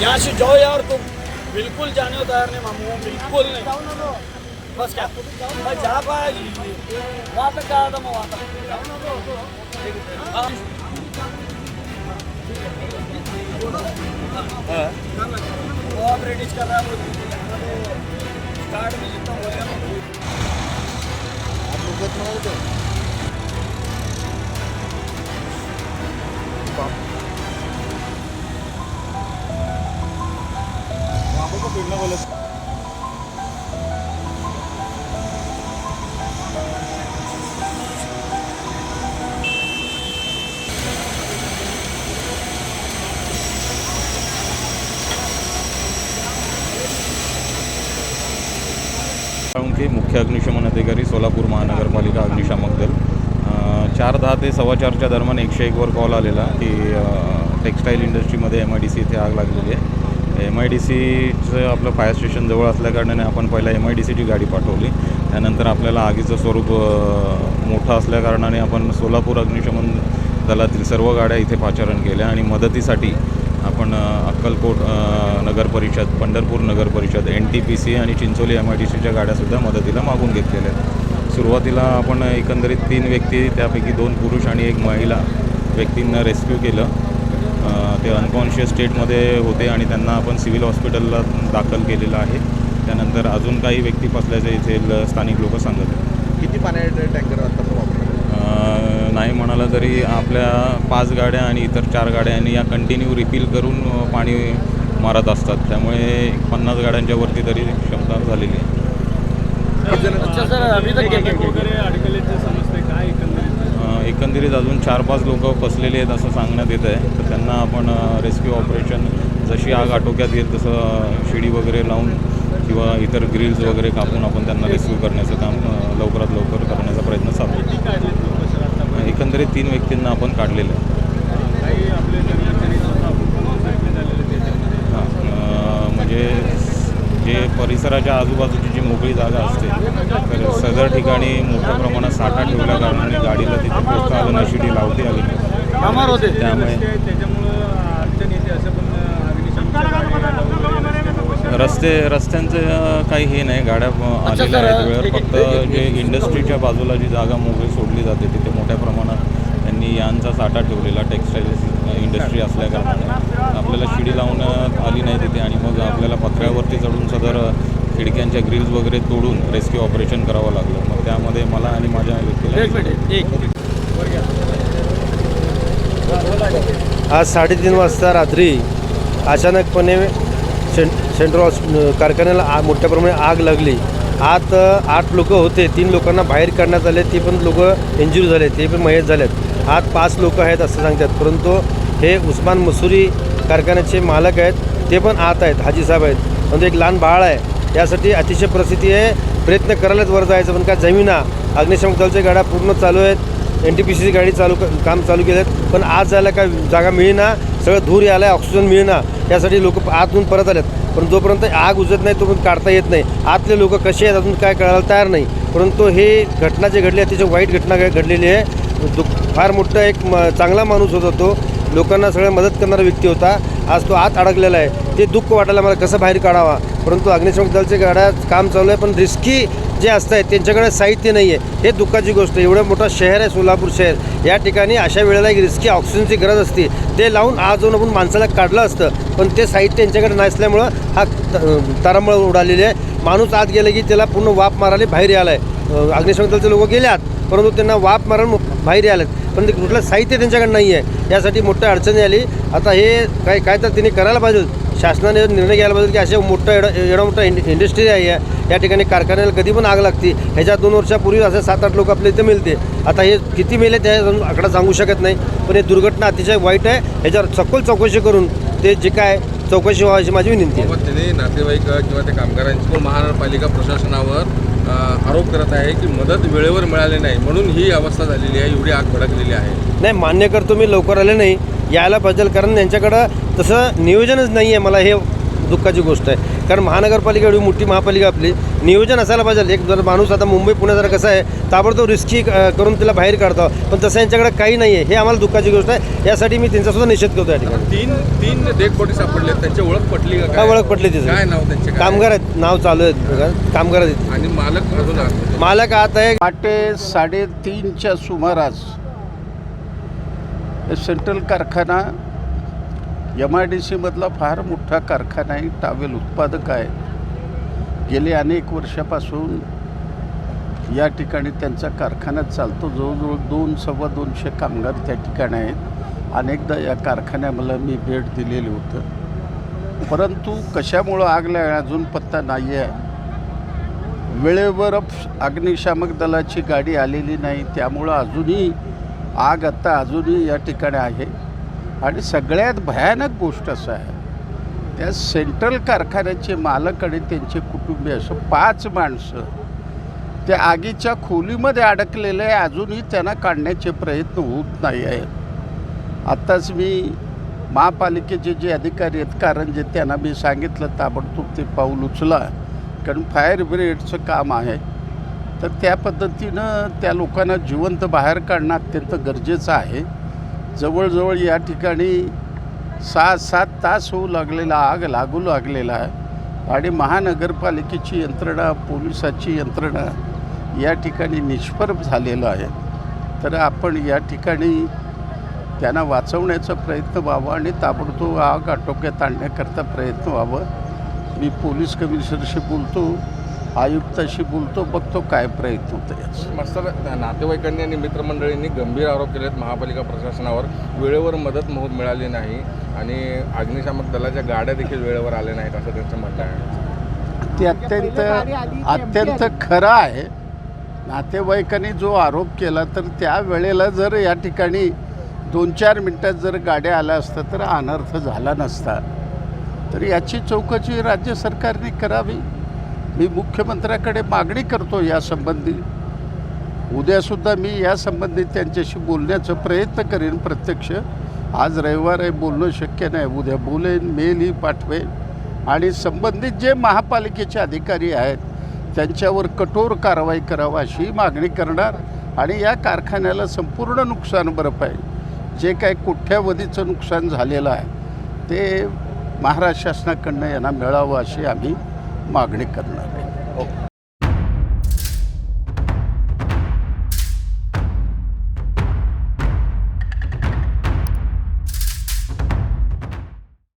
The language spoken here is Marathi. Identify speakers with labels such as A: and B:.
A: यहाँ से जाओ यार तुम। बिल्कुल जाने को तैयार नहीं मामू, बिल्कुल नहीं। बस क्या? मैं जा पाया वहाँ तक गया था मैं, वहाँ तक। हाँ। वो कर रहा है में जितना बोलेगा
B: साळुंखे मुख्य अग्निशमन अधिकारी सोलापूर महानगरपालिका अग्निशामक दल. चार दहा ते सव्वा चारच्या दरम्यान एकशे एकवर कॉल आलेला की टेक्सटाईल टेक्स्टाईल इंडस्ट्रीमध्ये एम आय डी सी इथे आग लागलेली आहे. एम आय डी सीचं आपलं फायर स्टेशन जवळ असल्याकारणाने आपण पहिला एम आय डी सीची गाडी पाठवली. त्यानंतर आपल्याला आगीचं स्वरूप मोठं असल्याकारणाने आपण सोलापूर अग्निशमन दलातील सर्व गाड्या इथे पाचारण केल्या आणि मदतीसाठी आपण अक्कलकोट नगर परिषद पंढरपूर नगर परिषद एन टी पी सी आणि चिंचोली एम आय डी सीच्या गाड्यासुद्धा मदतीला मागून घेतलेल्या आहेत. सुरुवातीला आपण एकंदरीत तीन व्यक्ती त्यापैकी दोन पुरुष आणि एक महिला व्यक्तींना रेस्क्यू केलं. ते अनकॉन्शियस स्टेटमध्ये होते आणि त्यांना आपण सिव्हिल हॉस्पिटलला दाखल केलेलं आहे. त्यानंतर अजून काही व्यक्ती फसल्याचे इथे स्थानिक लोक सांगत आहेत.
C: किती पाण्याचे टँकर आता
B: नाही म्हणाला तरी आपल्या पाच गाड्या आणि इतर चार गाड्यांनी या कंटिन्यू रिफिल करून पाणी मारत असतात. त्यामुळे पन्नास गाड्यांच्या वरती तरी क्षमता झालेली आहे.
A: अच्छा सर अभी तक क्या
D: वगैरे अडकलेचे समजते काय एकंदरीत?
B: अजून चार पाच लोक फसलेले आहेत असं सांगण्यात येत आहे तर त्यांना आपण रेस्क्यू ऑपरेशन जशी आग आटोक्यात येईल तसं शिडी वगैरे लावून किंवा इतर ग्रिल्स वगैरे कापून आपण त्यांना रेस्क्यू करण्याचं काम लवकरात लवकर करण्याचा प्रयत्न चालू
D: किती काढले लोक सर आता
B: आहे एकंदरीत तीन व्यक्तींना आपण काढलेलं आहे. म्हणजे जे परिसराच्या आजूबाजूची जी मोकळी जागा असते तर सदर ठिकाणी मोठ्या प्रमाणात साठा ठेवल्या कारणाने गाडीला तिथे पोचता आलं नाही. शिडी लावते आली त्यामुळे
D: रस्ते आहेत, त्याच्यामुळं अडचण येते असं पण अग्निशमन
B: रस्ते रस्त्यांचं काही हे नाही. गाड्या आलेल्या आहेत वेळ
A: ठीक आहे,
B: फक्त जे. इंडस्ट्रीच्या बाजूला जी जागा मोकळी सोडली जाते तिथे मोठ्या प्रमाणात त्यांनी यांचा साठा ठेवलेला टेक्स्टाईल इंडस्ट्री असल्या कारणाने. आपल्याला शिडी लावण्यात आली नाही तिथे आणि मग आपल्याला पत्र्यावरती चढून सदर खिडक्यांच्या ग्रिल्स वगैरे तोडून रेस्क्यू ऑपरेशन करावं लागलं. मग त्यामध्ये मला आणि माझ्या व्यक्तीला
E: आज साडेतीन वाजता रात्री अचानकपणे सेंट्रल हॉस् कारखान्याला आ मोठ्या प्रमाणात आग लागली. आत आठ लोक होते. तीन लोकांना बाहेर काढण्यात आले. ते पण लोक इंजुरी झाले. ते पण मयत झालेत. आत पाच लोक आहेत असं सांगतात. परंतु हे उस्मान मसुरी कारखान्याचे मालक आहेत. ते पण आत आहेत. हाजी साहेब आहेत. परंतु एक लहान बाळ आहे. यासाठी अतिशय परिस्थिती आहे. प्रयत्न करायलाच वर जायचं पण काय जमिना अग्निशमक दलच्या गाड्या पूर्ण चालू आहेत. एन टी पी सीची गाडी चालू काम चालू केलं आहेत पण आज जायला काय जागा मिळेना. सगळं धूर यायला ऑक्सिजन मिळेना. यासाठी लोक आतून परत आलेत. पण जोपर्यंत आग उजत नाही तोपर्यंत काढता येत नाही. आतले लोक कसे आहेत अजून काय कळायला तयार नाही. परंतु हे घटना जे घडली आहे त्याची वाईट घटना घडलेली आहे. दुःख फार मोठा एक म चांगला माणूस होता तो. लोकांना सगळ्या मदत करणारा व्यक्ती होता. आज तो आत अडकलेला आहे. ते दुःख वाटायला मला कसं बाहेर काढावा? परंतु अग्निशमक दलच्या गाड्या काम चालू आहे पण रिस्की जे असत आहेत त्यांच्याकडे साहित्य नाही आहे हे दुःखाची गोष्ट आहे. एवढं मोठं शहर आहे सोलापूर शहर. या ठिकाणी अशा वेळेला एक रिस्की ऑक्सिजनची गरज असते. ते लावून आज जाऊन आपण माणसाला काढलं असतं पण ते साहित्य त्यांच्याकडे नसल्यामुळं हा त- तारांबळ उडालेली आहे. माणूस आत गेला की त्याला पूर्ण वाप मारायला बाहेर यायला आहे. अग्निशमक दलचे लोक गेले आहेत परंतु त्यांना वाप मारून बाहेर यायला पण ते कुठलं साहित्य त्यांच्याकडे नाही आहे यासाठी मोठ्या अडचणी आली. आता हे काय काय तर त्यांनी करायला पाहिजे शासनाने निर्णय घ्यायला पाहिजे की असे मोठं एवढं एवढा मोठा इंड इंडस्ट्री आहे या ठिकाणी कारखान्याला कधी पण आग लागते. ह्याच्या दोन वर्षापूर्वी असे सात आठ लोक आपल्या इथे मिळते. आता हे किती मेले त्या अजून आकडा सांगू शकत नाही. पण हे दुर्घटना अतिशय वाईट आहे. ह्याच्यावर सखोल चौकशी करून ते जे काय चौकशी व्हायची माझी विनंती आहे.
C: त्याने नातेवाईक किंवा त्या कामगारांची पण महानगरपालिका प्रशासनावर आरोप करत आहे की मदत वेळेवर मिळाली नाही. म्हणून ही अवस्था झालेली आहे. एवढी आग भडकलेली आहे.
E: नाही मान्य करतो मी लवकर आले नाही. यायला पाहिजे कारण यांच्याकडं तसं नियोजनच नाही आहे. मला हे दुःखाची गोष्ट आहे. कारण महानगरपालिका एवढी मोठी महापालिका आपली. नियोजन असायला पाहिजे एक जर माणूस आता मुंबई पुण्यासारखं कसं आहे ताबडतोब रिस्की करून तिला बाहेर काढतो. पण तसं यांच्याकडे काही नाही आहे. हे आम्हाला दुःखाची गोष्ट आहे. यासाठी मी त्यांचासुद्धा निषेध करतो या ठिकाणी.
C: तीन तीन बॉडी सापडले त्यांची ओळख पटली का?
E: काय ओळख पटली तिचं
C: काय नाव त्यांचे? काय?
E: कामगार आहेत. नाव चालू आहेत कामगार आहेत.
C: आणि मालक.
E: मालक आत आहे
F: पहाटे साडेतीनच्या सुमारास सेंट्रल कारखाना एम आय डी सीमधला फार मोठा कारखाना आहे. टावेल उत्पादक आहे. गेले अनेक वर्षापासून या ठिकाणी त्यांचा कारखाना चालतो. जवळजवळ दोन सव्वा दोनशे कामगार त्या ठिकाणी आहेत. अनेकदा या कारखान्याला मी भेट दिलेली होतं. परंतु कशामुळं आग लागली अजून पत्ता नाही आहे वेळेवर अग्निशामक दलाची गाडी आलेली नाही. त्यामुळं अजूनही आग आता अजूनही या ठिकाणी आहे. आणि सगळ्यात भयानक गोष्ट असं आहे त्या सेंट्रल कारखान्याचे मालक आणि त्यांचे कुटुंबीय असं पाच माणसं त्या आगीच्या खोलीमध्ये अडकलेले आहे अजूनही त्यांना काढण्याचे प्रयत्न होत नाही आहेत आत्ताच मी महापालिकेचे जे अधिकारी आहेत कारण जे त्यांना मी सांगितलं ताबडतोब ते पाऊल उचला कारण फायर ब्रिगेडचं काम आहे. तर त्या पद्धतीनं त्या लोकांना जिवंत बाहेर काढणं अत्यंत गरजेचं आहे. जवळजवळ या ठिकाणी सहा सात तास होऊ लागलेला आग लागू लागलेला आहे आणि महानगरपालिकेची यंत्रणा पोलिसाची यंत्रणा या ठिकाणी निष्फळ झालेलं आहे. तर आपण या ठिकाणी त्यांना वाचवण्याचा प्रयत्न व्हावा आणि ताबडतोब आग आटोक्यात आणण्याकरता प्रयत्न व्हावं. मी पोलीस कमिशनरशी बोलतो. आयुक्ताशी बोलतो बघतो काय प्रयत्न होतं याचा.
C: मास्तर नातेवाईकांनी आणि मित्रमंडळींनी गंभीर आरोप केले आहेत महापालिका प्रशासनावर. वेळेवर मदत मोह मिळाली नाही आणि अग्निशामक दलाच्या गाड्या देखील वेळेवर आल्या नाहीत असं त्यांचं म्हणणं आहे.
F: ते अत्यंत अत्यंत खरं आहे. नातेवाईकांनी जो आरोप केला तर त्या वेळेला जर या ठिकाणी दोन चार मिनटात जर गाड्या आल्या असत्या तर अनर्थ झाला नसता. तर याची चौकशी राज्य सरकारने करावी? मी मुख्यमंत्र्याकडे मागणी करतो यासंबंधी उद्यासुद्धा मी यासंबंधी त्यांच्याशी बोलण्याचा प्रयत्न करेन प्रत्यक्ष. आज रविवार आहे बोलणं शक्य नाही. उद्या बोलेन मेलही पाठवेन. आणि संबंधित जे महापालिकेचे अधिकारी आहेत त्यांच्यावर कठोर कारवाई करावा अशी मागणी करणार आणि या कारखान्याला संपूर्ण नुकसान भरपाई जे काय कोठ्यावधीचं नुकसान झालेलं आहे ते महाराष्ट्र शासनाकडनं यांना मिळावं अशी आम्ही मागणी करणार. आहे